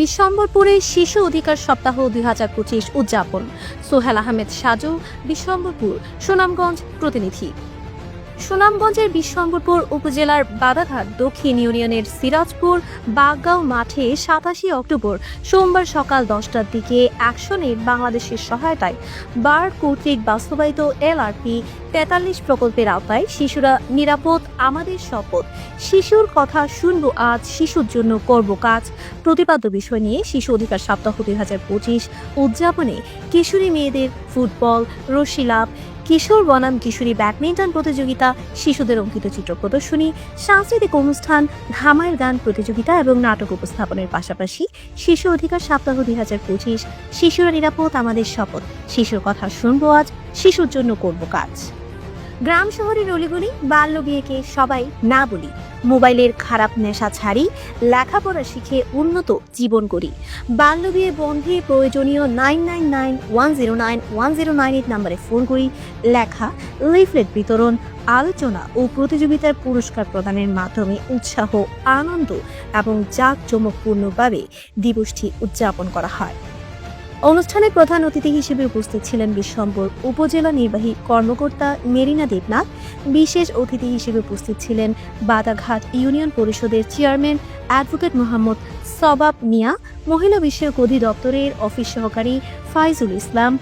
বিশ্বম্বরপুরে শিশু অধিকার সপ্তাহ দুই হাজার পঁচিশ উদযাপন। সোহেল আহমেদ সাজু বিশ্বম্বরপুর সুনামগঞ্জ প্রতিনিধি। সুনামগঞ্জের বিশ্বম্বরপুর উপজেলার বাদাঘাট দক্ষিণ ইউনিয়নের সিরাজপুর বাগগাঁও মাঠে সাতাশি অক্টোবর সোমবার সকাল দশটার দিকে অ্যাকশনের বাংলাদেশের সহায়তায় বার কর্তৃক বাস্তবায়িত এলআরপি তেতাল্লিশ প্রকল্পের আওতায় শিশুরা নিরাপদ, আমাদের শপথ। শিশুর কথা শুনব আজ, শিশুর জন্য করব কাজ। প্রতিপাদ্য বিষয় নিয়ে শিশু অধিকার সপ্তাহ দুই হাজার পঁচিশ উদযাপনে কিশোরী মেয়েদের ফুটবল, রশি লাভ কিশোর বনাম কিশোরী ব্যাডমিন্টন প্রতিযোগিতা, শিশুদের অঙ্কিত চিত্র প্রদর্শনী, সাংস্কৃতিক অনুষ্ঠান ধামায়ের গান প্রতিযোগিতা এবং নাটক উপস্থাপনের পাশাপাশি শিশু অধিকার সপ্তাহ দুই হাজার পঁচিশ, শিশুরা নিরাপদ, আমাদের শপথ। শিশুর কথা শুনব আজ, শিশুর জন্য করব কাজ। গ্রাম শহরের অলিগুলি, বাল্য বিয়েকে সবাই না বলি। মোবাইলের খারাপ নেশা ছাড়ি, লেখাপড়া শিখে উন্নত জীবন করি। বাল্য বিয়ে বন্ধে প্রয়োজনীয় nine nine nine one zero nine one zero nine eight নাম্বারে ফোন করি। লেখা, লিফলেট বিতরণ, আলোচনা ও প্রতিযোগিতার পুরস্কার প্রদানের মাধ্যমে উৎসাহ, আনন্দ এবং জাঁকজমকপূর্ণভাবে দিবসটি উদযাপন করা হয়। অনুষ্ঠানে প্রধান অতিথি হিসেবে উপস্থিত ছিলেন বিশ্বম্বর উপজেলা নির্বাহী কর্মকর্তা মেরিনা দেবনাথ। বিশেষ অতিথি হিসেবে উপস্থিত ছিলেন বাদাঘাট ইউনিয়ন পরিষদের চেয়ারম্যান অ্যাডভোকেট মোহাম্মদ সবাব মিয়া, মহিলা বিষয়ক অধিদপ্তরের অফিস সহকারী ফাইজুল ইসলাম,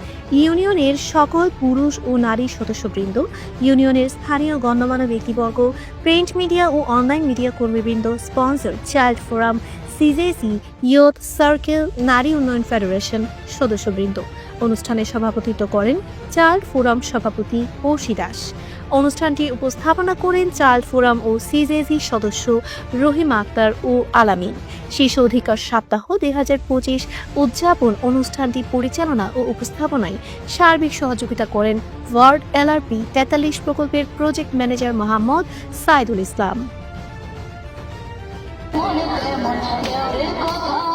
ইউনিয়নের সকল পুরুষ ও নারী সদস্যবৃন্দ, ইউনিয়নের স্থানীয় গণ্যমান্য ব্যক্তিবর্গ, প্রিন্ট মিডিয়া ও online media কর্মীবৃন্দ, sponsor, child forum CJC youth circle নারী উন্নয়ন ফেডারেশন সদস্যবৃন্দ। অনুষ্ঠানে সভাপতিত্ব করেন চাইল্ড ফোরাম সভাপতি পৌশী দাস। অনুষ্ঠানটি উপস্থাপনা করেন চাইল্ড ফোরাম ও সিজেসি সদস্য রহিম আক্তার ও আলামিন। শিশু অধিকার সপ্তাহ দুই হাজার পঁচিশ উদযাপন অনুষ্ঠানটি পরিচালনা ও উপস্থাপনায় সার্বিক সহযোগিতা করেন ওয়ার্ড এলআরপি তেতাল্লিশ প্রকল্পের project manager Mohammad Saidul Islam. montaña,